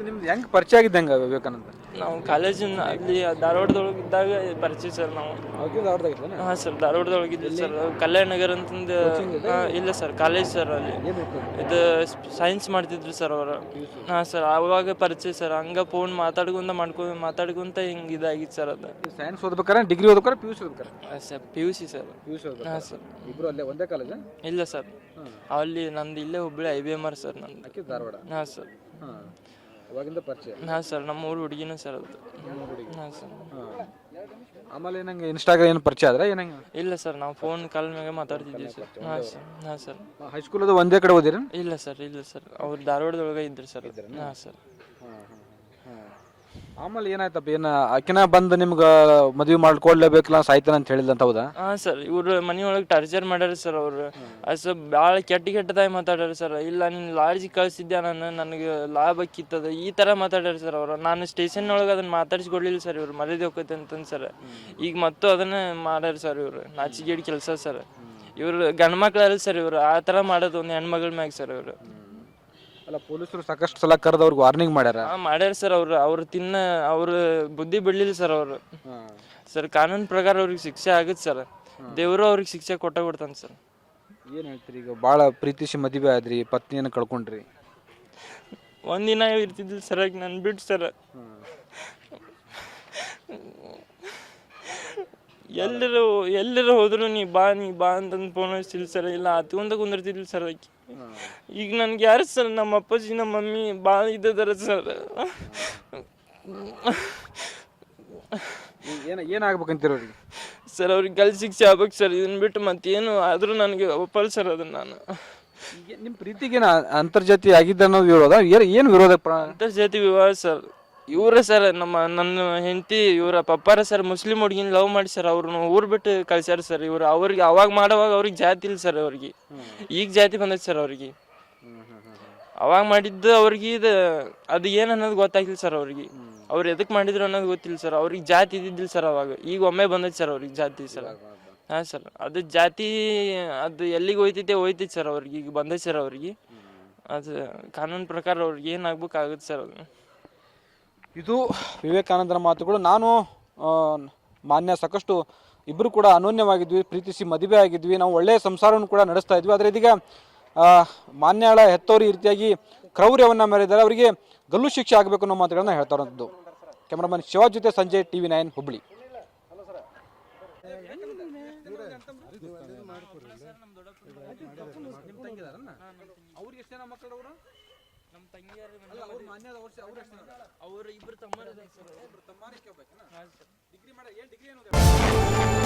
ಇದು ನಿಮ್ದು ಹೆಂಗ್ ಪರಿಚಯ ಆಗಿದ್ದಂಗ ವಿವೇಕಾನಂದ? ನಾವು ಕಾಲೇಜಿನ ಅಲ್ಲಿ ಧಾರವಾಡದೊಳಗೆ ಇದ್ದಾಗ ಪರಿಚಯ ಸರ್ ನಾವು. ಹಾಂ ಸರ್ ಧಾರವಾಡದೊಳಗೆ ಇದ್ವಿ ಸರ್. ಕಲ್ಯಾಣ ನಗರ ಅಂತಂದು ಹಾ, ಇಲ್ಲ ಸರ್ ಕಾಲೇಜ್ ಸರ್ ಅಲ್ಲಿ. ಇದು ಸೈನ್ಸ್ ಮಾಡ್ತಿದ್ರು ಸರ್ ಅವರು. ಹಾಂ ಸರ್ ಅವಾಗ ಪರಿಚಯ ಸರ್. ಹಂಗ ಫೋನ್ ಮಾತಾಡ್ಕೊಂತ ಮಾಡ್ಕೊ ಮಾತಾಡ್ಕೊಂತ ಹಿಂಗೆ ಇದಾಗಿತ್ತು ಸರ್ ಅದು. ಸೈನ್ಸ್ ಓದ್ಬೇಕಾರೆ ಡಿಗ್ರಿ ಓದ್ಬೇಕಾರೆ P U C ಓದ್ಬೇಕಾರೆ? Sir P U C sir. P U C ಹಾಂ ಸರ್. ಇಬ್ರು ಅಲ್ಲೇ ಒಂದೇ ಕಾಲೇಜ್ ಇಲ್ಲ ಸರ್. ಅಲ್ಲಿ ನಂದು ಇಲ್ಲೇ Hubballi I B M R sir ನಂದು. ಅಕ್ಕಿ ಧಾರವಾಡ? ಹಾಂ ಸರ್. ಹಾಂ. ಅವಾಗಿಂದ ಪರಿಚಯ ಹಾಂ ಸರ್ ನಮ್ಮ ಊರು ಹುಡುಗಿನ ಸರ್ ಅದು. ಹಾಂ ಸರ್. ಹಾಂ. ಆಮೇಲೆ ಏನಂಗೆ ಇನ್ಸ್ಟಾಗ್ರಾಮ್ ಏನು ಪರಿಚಯ ಆದ್ರೆ ಏನಂಗೆ? ಇಲ್ಲ ಸರ್ ನಾವು ಫೋನ್ ಕಾಲ್ ಮ್ಯಾಗ ಮಾತಾಡ್ತಿದ್ವಿ ಸರ್. ಹಾಂ ಸರ್ ಹಾಂ ಸರ್. ಹೈಸ್ಕೂಲ್ ಅದು ಒಂದೇ ಕಡೆ ಓದಿರಿ ಇಲ್ಲ ಸರ್ ಇಲ್ಲ ಸರ್. ಅವ್ರು ಧಾರವಾಡದೊಳಗೆ ಇದ್ರು ಸರ್ ಹಾಂ ಸರ್. ಆಮೇಲೆ ಏನಾಯ್ತಪ್ಪ, ಏನ ಆಕಿನ ಬಂದು ನಿಮ್ಗೆ ಮದುವೆ ಮಾಡ್ಕೊಡ್ಲೇಬೇಕಲ್ಲ, ಸಾಯ್ತಾನ ಅಂತ ಹೇಳಿಲ್ಲ ಅಂತ ಹೌದಾ? ಹಾಂ ಸರ್, ಇವ್ರು ಮನೆಯೊಳಗೆ ಟಾರ್ಚರ್ ಮಾಡ್ಯಾರ ಸರ್ ಅವರು. ಅಷ್ಟು ಭಾಳ ಕೆಟ್ಟ ಕೆಟ್ಟದಾಗಿ ಮಾತಾಡ್ಯಾರ ಸರ್. ಇಲ್ಲ, ನೀನು ಲಾಡ್ಜ್ ಕಳ್ಸಿದ್ದೆ ನಾನು ನನಗೆ ಲಾಭ ಕಿತ್ತದ. ಈ ಥರ ಮಾತಾಡ್ಯಾರ ಸರ್ ಅವರು. ನಾನು ಸ್ಟೇಷನ್ ಒಳಗೆ ಅದನ್ನ ಮಾತಾಡಿಸ್ಕೊಡ್ಲಿಲ್ಲ ಸರ್ ಇವ್ರು. ಮರ್ಯಾದೆ ಹೋಗ್ತೈತೆ ಅಂತಂದು ಸರ್. ಈಗ ಮತ್ತು ಅದನ್ನ ಮಾಡ್ಯಾರ ಸರ್ ಇವರು. ನಾಚಿಗೇಡಿ ಕೆಲಸ ಸರ್. ಇವರು ಗಂಡ್ ಮಕ್ಳಲ್ಲ ಸರ್ ಇವರು. ಆ ಥರ ಮಾಡೋದು ಒಂದು ಹೆಣ್ಮಗಳ ಮ್ಯಾಗ ಸರ್ ಇವರು. ಅಲ್ಲ ಪೊಲೀಸರು ಸಾಕಷ್ಟು ಸಲ ಕರೆದು ಅವ್ರಿಗೆ ವಾರ್ನಿಂಗ್ ಮಾಡ್ಯಾರ? ಮಾಡ್ಯಾರ ಸರ್ ಅವ್ರು. ಅವ್ರು ತಿನ್ನ ಅವ್ರ ಬುದ್ಧಿ ಬಿಡ್ಲಿಲ್ಲ ಸರ್ ಅವರು. ಸರ್ ಕಾನೂನು ಪ್ರಕಾರ ಅವ್ರಿಗೆ ಶಿಕ್ಷೆ ಆಗುತ್ತೆ ಸರ್. ದೇವರು ಅವ್ರಿಗೆ ಶಿಕ್ಷೆ ಕೊಟ್ಟ ಕೊಡ್ತಾನೆ ಸರ್. ಏನು ಹೇಳ್ತೀರಿ ಈಗ? ಭಾಳ ಪ್ರೀತಿಸಿ ಮದುವೆ ಆದ್ರಿ ಪತ್ನಿಯನ್ನು ಕಳ್ಕೊಂಡ್ರಿ. ಒಂದಿನ ಇರ್ತಿದ್ದಿಲ್ಲ ಸರ್ ನನ್ ಬಿಟ್ಟು ಸರ್. ಎಲ್ಲರೂ ಎಲ್ಲರೂ ಹೋದ್ರು ನೀ ಬಾ ನೀ ಬಾ ಅಂತಂದು ಫೋನ್ ಹಚ್ಚಿಲ್ಲ ಸರ್ ಇಲ್ಲ ಒಂದ ಕುಂದಿರ್ತಿದ್ಲು ಸರ್ ಆಕಿ ಈಗ ನನ್ಗೆ ಯಾರು ಸರ್ ನಮ್ಮ ಅಪ್ಪಾಜಿ ನಮ್ಮ ಮಮ್ಮಿ ಭಾಳ ಇದ್ದದಾರ ಸರ್ ಏನು ಏನಾಗ್ಬೇಕಂತೀರ ಅವ್ರಿಗೆ? ಸರ್ ಅವ್ರಿಗೆ ಕಲ್ ಶಿಕ್ಷೆ ಆಗ್ಬೇಕು ಸರ್ ಇದನ್ನ ಬಿಟ್ಟು ಮತ್ತೇನು ಆದರೂ ನನಗೆ ಒಪ್ಪಲ್ ಸರ್ ಅದನ್ನ ನಾನು. ನಿಮ್ಮ ಪ್ರೀತಿಗೆ ಅಂತರ್ಜಾತಿ ಆಗಿದ್ದ ಅನ್ನೋದು ವಿರೋಧ ಏನು ಏನು ವಿರೋಧ ಪ್ರ- ಅಂತರ್ಜಾತಿ ವಿವಾಹ ಸರ್ ಇವರೇ ಸರ್ ನಮ್ಮ ನನ್ನ ಹೆಂಡತಿ, ಇವರ ಪಪ್ಪಾರ ಸರ್, ಮುಸ್ಲಿಂ ಹುಡುಗಿನ ಲವ್ ಮಾಡಿ ಸರ್ ಅವ್ರನ್ನ ಊರ್ ಬಿಟ್ಟು ಕಳ್ಸ್ಯಾರ ಸರ್. ಇವ್ರು ಅವ್ರಿಗೆ ಅವಾಗ ಮಾಡೋವಾಗ ಅವ್ರಿಗೆ ಜಾತಿ ಇಲ್ಲ ಸರ್ ಅವ್ರಿಗೆ. ಈಗ ಜಾತಿ ಬಂದೈತೆ ಸರ್ ಅವ್ರಿಗೆ. ಅವಾಗ ಮಾಡಿದ್ದು ಅವ್ರಿಗೆ ಇದು, ಅದು ಏನು ಅನ್ನೋದು ಗೊತ್ತಾಗಿಲ್ಲ ಸರ್ ಅವ್ರಿಗೆ. ಅವ್ರು ಎದಕ್ಕೆ ಮಾಡಿದ್ರು ಅನ್ನೋದು ಗೊತ್ತಿಲ್ಲ ಸರ್. ಅವ್ರಿಗೆ ಜಾತಿ ಇದ್ದಿದ್ದಿಲ್ಲ ಸರ್ ಅವಾಗ. ಈಗ ಒಮ್ಮೆ ಬಂದೈತೆ ಸರ್ ಅವ್ರಿಗೆ ಜಾತಿ ಸರ್. ಹಾಂ ಸರ್, ಅದು ಜಾತಿ, ಅದು ಎಲ್ಲಿಗೆ ಹೋಯ್ತೈತೆ ಹೋಯ್ತೈತೆ ಸರ್ ಅವ್ರಿಗೆ. ಈಗ ಬಂದೈತೆ ಸರ್ ಅವ್ರಿಗೆ. ಅದು ಕಾನೂನು ಪ್ರಕಾರ ಅವ್ರಿಗೆ ಏನಾಗ್ಬೇಕಾಗುತ್ತೆ ಸರ್ ಅದು. ಇದು ವಿವೇಕಾನಂದರ ಮಾತುಗಳು. ನಾನು ಮಾನ್ಯ ಸಾಕಷ್ಟು ಇಬ್ಬರು ಕೂಡ ಅನೋನ್ಯವಾಗಿದ್ವಿ, ಪ್ರೀತಿಸಿ ಮದುವೆ ಆಗಿದ್ವಿ. ನಾವು ಒಳ್ಳೆಯ ಸಂಸಾರವನ್ನು ಕೂಡ ನಡೆಸ್ತಾ ಇದ್ವಿ. ಆದರೆ ಇದೀಗ ಮಾನ್ಯಾಳ ಹೆತ್ತವರು ಈ ರೀತಿಯಾಗಿ ಕ್ರೌರ್ಯವನ್ನು ಮೆರೆದರೆ ಅವರಿಗೆ ಗಲ್ಲು ಶಿಕ್ಷೆ ಆಗಬೇಕು ಅನ್ನೋ ಮಾತುಗಳನ್ನು ಹೇಳ್ತಾ ಇರೋದು ಕ್ಯಾಮ್ರಾಮನ್ ಶಿವ ಜೊತೆ ಸಂಜಯ್, ಟಿವಿ ನೈನ್, ಹುಬ್ಳಿ. ತಂಗಿಯರು ಅವ್ರ ಇಬ್ರು ಡಿಗ್ರಿ ಸರ್